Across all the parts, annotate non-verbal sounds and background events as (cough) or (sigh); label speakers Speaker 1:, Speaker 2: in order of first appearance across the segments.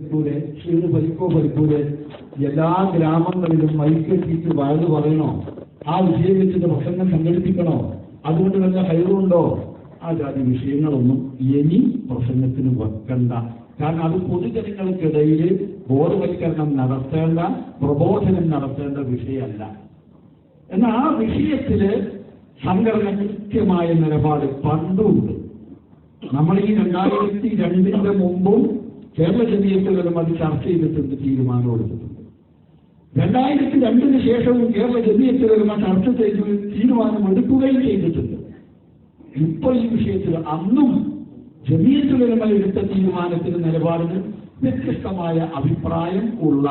Speaker 1: പഠിക്കൂലെ ഷീറ് പഠിക്കോ പഠിക്കൂലെ എല്ലാ ഗ്രാമങ്ങളിലും മൈക്കെത്തിയിട്ട് വയത് പറയണോ? ആ വിഷയം വെച്ചിട്ട് പ്രസംഗം സംഘടിപ്പിക്കണോ? അതുകൊണ്ട് വല്ല ഹൈറുണ്ടോ ആ ജാതി വിഷയങ്ങളൊന്നും ഇനി പ്രസംഗത്തിന് വെക്കണ്ട. കാരണം അത് പൊതുജനങ്ങൾക്കിടയിൽ ബോധവൽക്കരണം നടത്തേണ്ട പ്രബോധനം നടത്തേണ്ട വിഷയമല്ല. എന്നാൽ ആ വിഷയത്തിൽ സംഘടന കൃത്യമായ നിലപാട് പണ്ടുണ്ട്. നമ്മൾ ഈ രണ്ടായിരത്തി രണ്ടിന്റെ മുമ്പും കേരള ജനീയത്തിലും അത് ചർച്ച ചെയ്തിട്ടുണ്ട് തീരുമാനം എടുത്തിട്ടുണ്ട് രണ്ടായിരത്തി രണ്ടിന് ശേഷവും കേരള ജനീയത്തിലും ചർച്ച ചെയ്ത് തീരുമാനം എടുക്കുകയും ചെയ്തിട്ടുണ്ട്. ഇപ്പോൾ ഈ വിഷയത്തിൽ അന്നും ജമീയത്തുലമ എടുത്ത തീരുമാനത്തിന് നിലപാടിന് വ്യത്യസ്തമായ അഭിപ്രായം ഉള്ള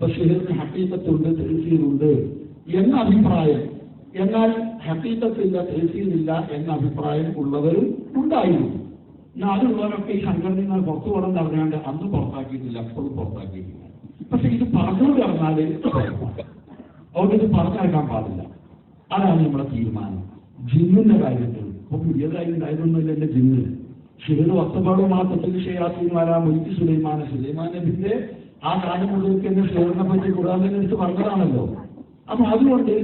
Speaker 1: ബഷീറിന് ഹക്കീക്കത്തുണ്ട് തഹസീലുണ്ട് എന്ന അഭിപ്രായം. എന്നാൽ ഹക്കീക്കത്തില്ല തഹസീലില്ല എന്ന അഭിപ്രായം ഉള്ളവരും ഉണ്ടായിരുന്നു. എന്നാൽ അതുള്ളവരൊക്കെ ഈ നിന്ന് പുറത്തു പോകണം അറിയാണ്ട് അന്ന് പുറത്താക്കിയിട്ടില്ല അപ്പോഴും പുറത്താക്കിയിട്ടില്ല. പക്ഷെ ഇത് പറഞ്ഞു അതുകൊണ്ട് (laughs) ഇത് പറഞ്ഞേക്കാൻ പാടില്ല. അതാണ് നമ്മുടെ തീരുമാനം. ജിന്നിന്റെ കാര്യത്തിൽ ഇപ്പൊ പുതിയതായി ഉണ്ടായതൊന്നുമില്ല എന്റെ ജിന്ന്. ശിവന് വസ്തുപാടും ആ തൊട്ടിൽ ഷെയ്യാത്തിമാരാ മുനിക്ക് സുലൈമാന. സുലൈമാൻ നബിന്റെ ആ കാലം മുഴുവൻ എന്നെ ഷിറിനെ പറ്റി കൂടാതെ എടുത്ത് പറഞ്ഞതാണല്ലോ. അപ്പൊ അതുകൊണ്ട്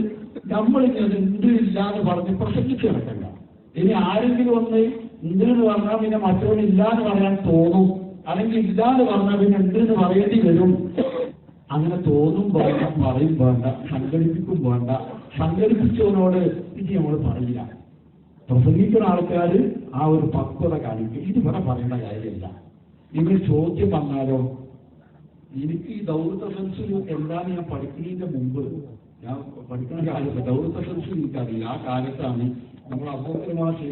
Speaker 1: നമ്മളിങ്ങനെ അത് ഇല്ലാന്ന് പറഞ്ഞ് പ്രസംഗിച്ച് കിടക്കണ്ട ഇനി ആരെങ്കിലും ഒന്ന് ഉണ്ട് എന്ന് പറഞ്ഞാൽ പിന്നെ മറ്റവനില്ല എന്ന് പറയാൻ തോന്നും. അല്ലെങ്കിൽ ഇല്ല എന്ന് പറഞ്ഞാൽ പിന്നെ ഉണ്ട് എന്ന് പറയേണ്ടി വരും? അങ്ങനെ തോന്നും വേണ്ട പറയും വേണ്ട സംഘടിപ്പിക്കും വേണ്ട. സംഘടിപ്പിച്ചവനോട് ഇത് നമ്മൾ പറയില്ല. പ്രസംഗിക്കുന്ന ആൾക്കാർ ആ ഒരു പക്വത കാണിക്കും. ഇത് ഇവിടെ പറയേണ്ട കാര്യമില്ല. നിങ്ങൾ ചോദ്യം വന്നാലോ എനിക്ക് ഈ ദൗർത്ത സെൻസിൽ എന്താണ് ഞാൻ പഠിക്കുന്നതിന്റെ മുമ്പ്? ഞാൻ പഠിക്കുന്ന കാലത്ത് ദൗർത്ത സെൻസിൽ എനിക്കറിയില്ല. ആ കാലത്താണ് നമ്മൾ മാഷ്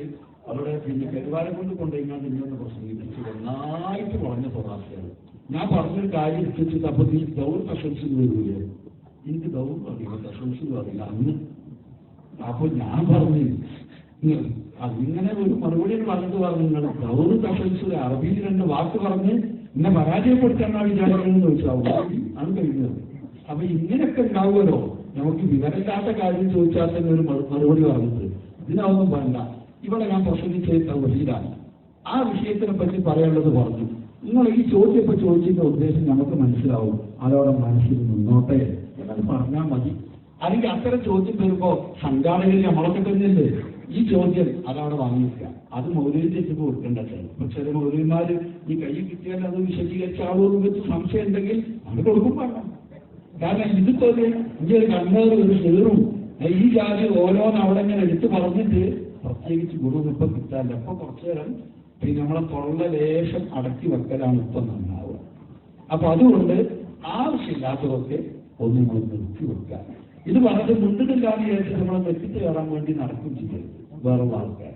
Speaker 1: അവിടെ പിന്നെ പെരുവാരം കൊണ്ട് കൊണ്ടുപോയി നിന്നൊന്ന് പ്രസംഗിപ്പിച്ചു. നന്നായിട്ട് പറഞ്ഞ സ്വഭാഷയാണ് ഞാൻ പറഞ്ഞൊരു കാര്യം എടുത്തിട്ട് അപ്പൊ നീ ദൗർ പ്രശംസ വരൂലേ? എനിക്ക് ദൗർത്ത് അറിയില്ല സെൻസിൽ അറിയില്ല അന്ന് അപ്പൊ ഞാൻ പറഞ്ഞു അതിങ്ങനെ ഒരു മറുപടി പറഞ്ഞിട്ട് പറഞ്ഞു നിങ്ങൾ ദൗർ കഷൻസ് അറബിയിൽ രണ്ട് വാക്ക് പറഞ്ഞ് എന്നെ പരാജയപ്പെടുത്താനാ വിചാരിക്കണമെന്ന് ചോദിച്ചാവും? അത് കഴിഞ്ഞത്. അപ്പൊ ഇങ്ങനെയൊക്കെ ഉണ്ടാവുമല്ലോ. നമുക്ക് വിവരമില്ലാത്ത കാര്യം ചോദിച്ചാൽ തന്നെ ഒരു മറു- മറുപടി പറഞ്ഞിട്ട്. ഇതിനൊന്നും വേണ്ട. ഇവിടെ ഞാൻ പ്രസംഗിച്ച തൗഹീദാണ് ആ വിഷയത്തിനെ പറ്റി പറയാനുള്ളത് പറഞ്ഞു. നിങ്ങൾ ഈ ചോദ്യം ഇപ്പൊ ഉദ്ദേശം നമുക്ക് മനസ്സിലാവും. അതോടെ മനസ്സിൽ മുന്നോട്ടെ എന്നത് പറഞ്ഞാൽ മതി. അല്ലെങ്കിൽ അത്തരം ചോദ്യം വരുമ്പോ സംഘാടകരിൽ നമ്മളൊക്കെ തന്നെയല്ലേ? ഈ ചോദ്യം അതവിടെ വാങ്ങിക്കുക. അത് മൗലവിന്റെ കൊടുക്കേണ്ട പക്ഷെ ചില മൗലിയന്മാർ ഈ കൈ കിട്ടിയാൽ അത് വിശദീകരിച്ച ആളോട് വെച്ച് സംശയം ഉണ്ടെങ്കിൽ അത് കൊടുക്കും വേണം. കാരണം ഇതിപ്പോ ഈ ഒരു കണ്ണേറ് ഒരു സേറും ഈ ജാതി ഓരോന്ന് അവിടെ ഇങ്ങനെ എടുത്തു പറഞ്ഞിട്ട് പ്രത്യേകിച്ച് ഗുരു ഇപ്പൊ കിട്ടാല്ല അപ്പൊ കുറച്ചു നേരം പിന്നെ നമ്മളെ തൊള്ള ലേശം അടക്കി വെക്കലാണ് ഇപ്പൊ നന്നാവുക. അപ്പൊ അതുകൊണ്ട് ആവശ്യമില്ലാത്തതൊക്കെ ഒന്ന് നമ്മൾ നിർത്തി വെക്കുക. ഇത് പറഞ്ഞത് മുണ്ടിട്ടില്ലാന്ന് വിചാരിച്ചിട്ട് നമ്മളെ തെറ്റിട്ട് കയറാൻ വേണ്ടി നടക്കും ചെയ്യരുത്. വേറുള്ള ആൾക്കാർ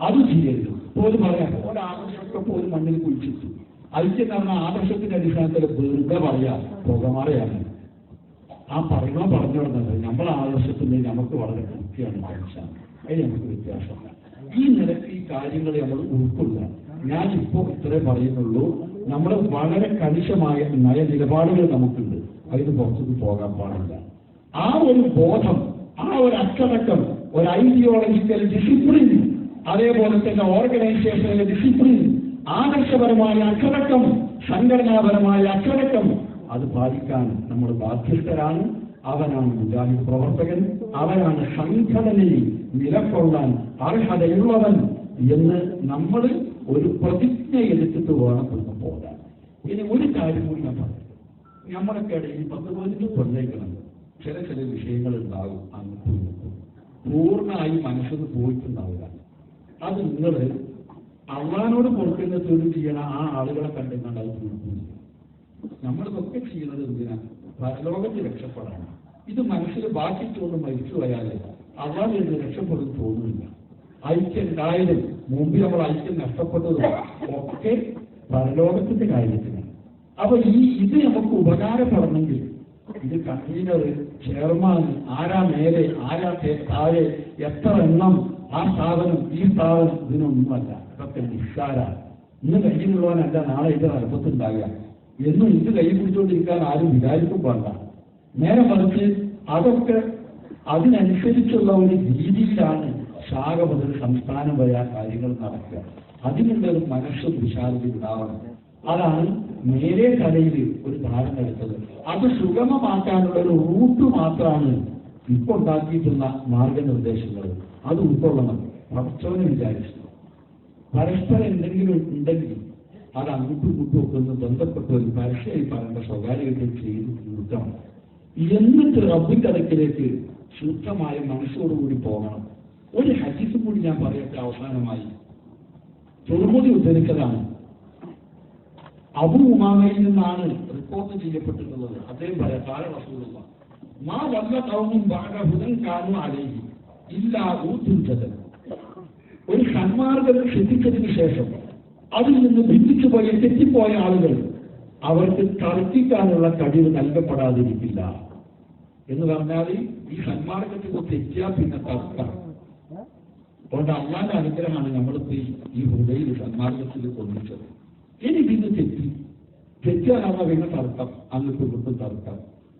Speaker 1: അത് ചെയ്യരുത്. പോലും പറയാം ഓരോ ആദർശമൊക്കെ പോലും മണ്ണിൽ കുഴിച്ചിട്ടു. ഐക്യം കാരണം ആദർശത്തിന്റെ അടിസ്ഥാനത്തിൽ വെറുതെ പറയാ പുകമറയാണ് ആ പറയണോ പറഞ്ഞു പറഞ്ഞത് നമ്മളെ ആവശ്യത്തിന് നമുക്ക് വളരെ കൃത്യമാണ് മനസ്സിലാണ് അതിന് നമുക്ക് വ്യത്യാസമില്ല. ഈ നിലയ്ക്ക് ഈ കാര്യങ്ങൾ നമ്മൾ ഉൾക്കൊള്ളുക. ഇപ്പോ ഇത്രേ പറയുന്നുള്ളൂ. നമ്മൾ വളരെ കണിശമായ നയനിലപാടുകൾ നമുക്കുണ്ട്. അതിന് പുറത്തേക്ക് പോകാൻ പാടില്ല. ആ ഒരു ബോധം ആ ഒരു അച്ചടക്കം ഒരു ഐഡിയോളജിക്കൽ ഡിസിപ്ലിൻ അതേപോലെ തന്നെ ഓർഗനൈസേഷനിലെ ഡിസിപ്ലിൻ ആദർശപരമായ അച്ചടക്കം സംഘടനാപരമായ അച്ചടക്കം അത് പാലിക്കാൻ നമ്മൾ ബാധ്യസ്ഥരാണ്. അവനാണ് മുജാഹിദ് പ്രവർത്തകൻ. അവനാണ് സംഘടനയിൽ നിലകൊള്ളാൻ അർഹതയുള്ളവൻ എന്ന് നമ്മൾ ഒരു പ്രതിജ്ഞ എടുത്തിട്ട് വേണം ഒന്ന് പോകാൻ. ഇനി ഒരു കാര്യം കൂടി ഞാൻ പറയാം. നമ്മളൊക്കെ ഇടയിൽ പത്ത് പതിനഞ്ച് കൊണ്ടേക്കണം ചില ചില വിഷയങ്ങൾ ഉണ്ടാകും. ഇങ്ങോട്ടും. പൂർണമായി മനസ്സിന് പോയിട്ടുണ്ടാവുക അത് നിങ്ങൾ അള്ളഹാനോട് കൊടുക്കുന്ന തൊഴിൽ ചെയ്യണ ആ ആളുകളെ കണ്ടിട്ടുണ്ടാവും നമ്മളിതൊക്കെ ചെയ്യുന്നത് എന്തിനാ? പരലോകത്ത് രക്ഷപ്പെടാണ്. ഇത് മനസ്സിൽ ബാക്കിച്ചുകൊണ്ട് മരിച്ചു പോയാൽ അള്ളാഹ് എന്ന് രക്ഷപ്പെടും തോന്നുന്നില്ല. ഐക്യം ഉണ്ടായതും മുമ്പ് നമ്മൾ ഐക്യം നഷ്ടപ്പെട്ടതും ഒക്കെ പരലോകത്തിന്റെ കാര്യത്തിനാണ്. അപ്പൊ ഈ ഇത് നമുക്ക് ഉപകാരപ്പെടണമെങ്കിൽ ഇത് കൺവീനർ ചെയർമാൻ ആരാ മേലെ ആരാ താഴെ എത്ര എണ്ണം ആ സ്ഥാപനം ഈ സ്ഥാപനം ഇതിനൊന്നുമല്ല. ഇതൊക്കെ നിസ്സാര ഇന്ന് കഴിഞ്ഞുള്ളവനല്ല നാളെ ഇത് അല്പത്തുണ്ടാകുക എന്നും ഇത് കൈ പിടിച്ചുകൊണ്ടിരിക്കാൻ ആരും വിചാരിക്കും വേണ്ട നേരെ മറിച്ച് അതൊക്കെ അതിനനുസരിച്ചുള്ള ഒരു രീതിയിലാണ് ശാഖ സംസ്ഥാനം വരെ ആ കാര്യങ്ങൾ നടക്കുക. അതിനുള്ള ഒരു മനസ്സ് വിശാലത ഉണ്ടാവണം. അതാണ് നേരെ കലയിൽ ഒരു ധാരണ എടുത്തത്. അത് സുഗമമാക്കാനുള്ള ഒരു റൂട്ട് മാത്രമാണ് ഇപ്പൊ ഉണ്ടാക്കിയിട്ടുള്ള മാർഗനിർദ്ദേശങ്ങൾ. അത് ഉൾക്കൊള്ളണം. പഠിച്ചവനെ വിചാരിച്ചു. പരസ്പരം എന്തെങ്കിലും ഉണ്ടെങ്കിൽ അത് അങ്ങോട്ടും ഇങ്ങോട്ടും ഒക്കെ ഒന്ന് ബന്ധപ്പെട്ട് ഒരു പരസ്യമായി പറയേണ്ട സ്വകാര്യത ചെയ്ത് തീർക്കണം എന്നിട്ട് റബ്ബിന്റെ അടുക്കിലേക്ക് ശുദ്ധമായ മനസ്സോടുകൂടി പോകണം. ഒരു ഹദീസ് കൂടി ഞാൻ പറയട്ടെ അവസാനമായി. തുറമുതി ഉദ്ധരിച്ചതാണ്. അബു ഉമാമയിൽ നിന്നാണ് റിപ്പോർട്ട് ചെയ്യപ്പെട്ടിട്ടുള്ളത്. അദ്ദേഹം പറയാം കാല റസൂലുള്ള മാ വന്ന കൗമും ബാഗഹുദൻ കാണു അലൈഹി ഇല്ലാ ഊത്തുൽ ഒരു സന്മാർഗം ശ്രദ്ധിച്ചതിന് ശേഷം അതിൽ നിന്ന് ഭിന്നിച്ചു ഭിന്നിച്ചുപോയ തെറ്റിപ്പോയ ആളുകൾ അവർക്ക് തർക്കിക്കാനുള്ള കഴിവ് നൽകപ്പെടാതിരിക്കില്ല എന്ന് പറഞ്ഞാൽ ഈ സന്മാർഗത്തിൽ തെറ്റിയാ പിന്നെ തർക്കം. അതുകൊണ്ട് അള്ളാന്റെ അനുഗ്രഹമാണ് നമ്മളിപ്പോ ഈ ഹൃദയിൽ സന്മാർഗത്തിൽ കൊന്നിച്ചത് ഇനി പിന്നെ തെറ്റി. തെറ്റാനാണ് പിന്നെ തർക്കം? അന്ന് കൊടുത്തും തർക്കം.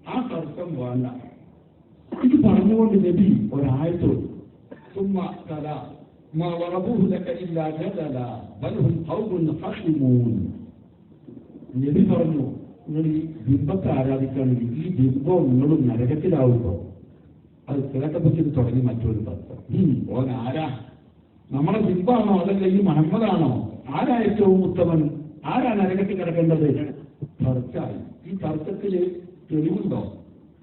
Speaker 1: ആ തർക്കം വേണ്ട. ഇത് പറഞ്ഞുകൊണ്ട് നബി ഒരാഴ്ച ചുമ്മാ തല ما ضربوه لك إلا جدلا بل هم قوم خصمون നബി പറഞ്ഞു നിങ്ങൾ ഈ ബിംബത്തെ ആരാധിക്കുകയാണെങ്കിൽ ഈ ബിംബം നിങ്ങൾ നരകത്തിലാവുമ്പോൾ അത് കിഴക്കപ്പത്തിൽ തുടങ്ങി മറ്റൊരു തത്വം ഉം, ഓൻ ആരാ നമ്മളെ ബിംബാണോ അതല്ല ഈ മുഹമ്മദാണോ ആരാ ഏറ്റവും ഉത്തമൻ ആരാ നരകത്തിൽ കിടക്കേണ്ടത് തർക്കമായി ഈ തർക്കത്തില് തെളിവുണ്ടോ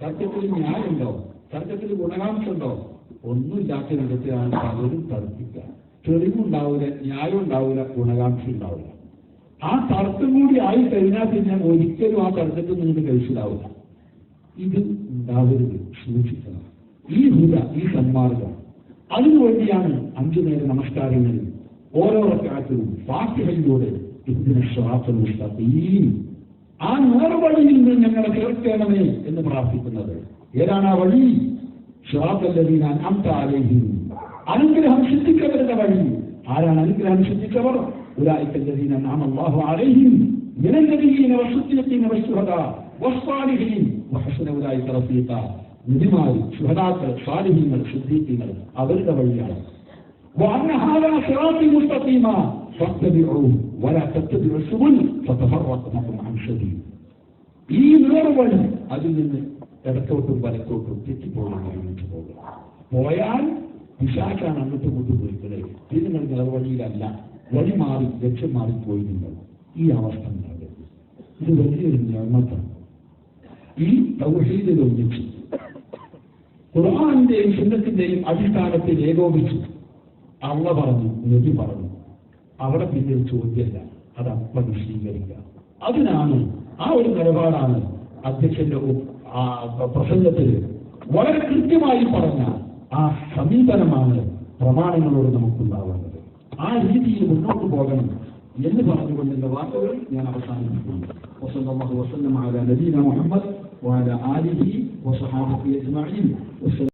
Speaker 1: തർക്കത്തിൽ ന്യായമുണ്ടോ തർക്കത്തിൽ ഗുണകാംക്ഷുണ്ടോ ഒന്നുമില്ലാത്ത വിധത്തിലാണ് പലരും തർക്കിക്കുക. തെളിവുണ്ടാവില്ല ന്യായം ഉണ്ടാവില്ല ഗുണകാംക്ഷ ഉണ്ടാവില്ല ആ തർക്കം കൂടി ആയി കഴിഞ്ഞാൽ പിന്നെ ഒരിക്കലും ആ തർക്കത്തിൽ നിന്ന് കഴിച്ചിലാവില്ല ഇത് ഉണ്ടാവരുത് സൂക്ഷിക്കണം. ഈ ഹുദ ഈ സന്മാർഗം. അതിനുവേണ്ടിയാണ് അഞ്ചു നേര നമസ്കാരങ്ങളിൽ ഓരോ റക്കാറ്റിലും ഫാത്തിഹയിലൂടെ ഇതിനെ ശ്വാസം ആ നേർവഴിയിൽ നിന്ന് ഞങ്ങളെ ചേർക്കണമേ എന്ന് പ്രാർത്ഥിക്കുന്നത്. ഏതാണ് ആ വഴി? അനുഗ്രഹം സിദ്ധിച്ചവരുടെ വഴി. ആരാണ് അനുഗ്രഹം സിദ്ധിച്ചവർ? അവരുടെ വഴിയാണ്. ഈ നേർവഴി അതിൽ നിന്ന് ഇടത്തോട്ടും വലത്തോട്ടും തെറ്റിപ്പോകാൻ ഒരുമിച്ച് പോകും പോയാൽ പിശാച്ചാണ് അങ്ങോട്ടും ഇങ്ങോട്ടും പോയിക്കളെ. ഇത് നിങ്ങൾ നേർവഴിയിലല്ല വഴി മാറി ലക്ഷ്യം മാറി പോയി നിങ്ങൾ. ഈ അവസ്ഥ ഇത് വലിയൊരു ഞമ്മത്താണ്. ഈ തൗഹീദിൽ ഒന്നിച്ചു ഖുർആാനിന്റെയും സുന്നത്തിന്റെയും അടിസ്ഥാനത്തിൽ ഏകോപിച്ചു. അള്ള പറഞ്ഞു നബി പറഞ്ഞു. അവിടെ പിന്നെ ഒരു ചോദ്യമല്ല. അത് അപ്പം സ്വീകരിക്കുക അതിനാണ് ആ ഒരു നിലപാടാണ് അധ്യക്ഷന്റെ ആ പ്രസംഗത്തിൽ വളരെ കൃത്യമായി പറഞ്ഞ ആ സമീപനമാണ് പ്രമാണങ്ങളോട് നമുക്കുണ്ടാവേണ്ടത് ആ രീതിയിൽ മുന്നോട്ട് പോകണം എന്ന് പറഞ്ഞുകൊണ്ട് എന്റെ വാക്കുകൾ ഞാൻ അവസാനിപ്പിക്കുന്നു وصلى الله وسلم على نبينا محمد وعلى آله وصحابته أجمعين والسلام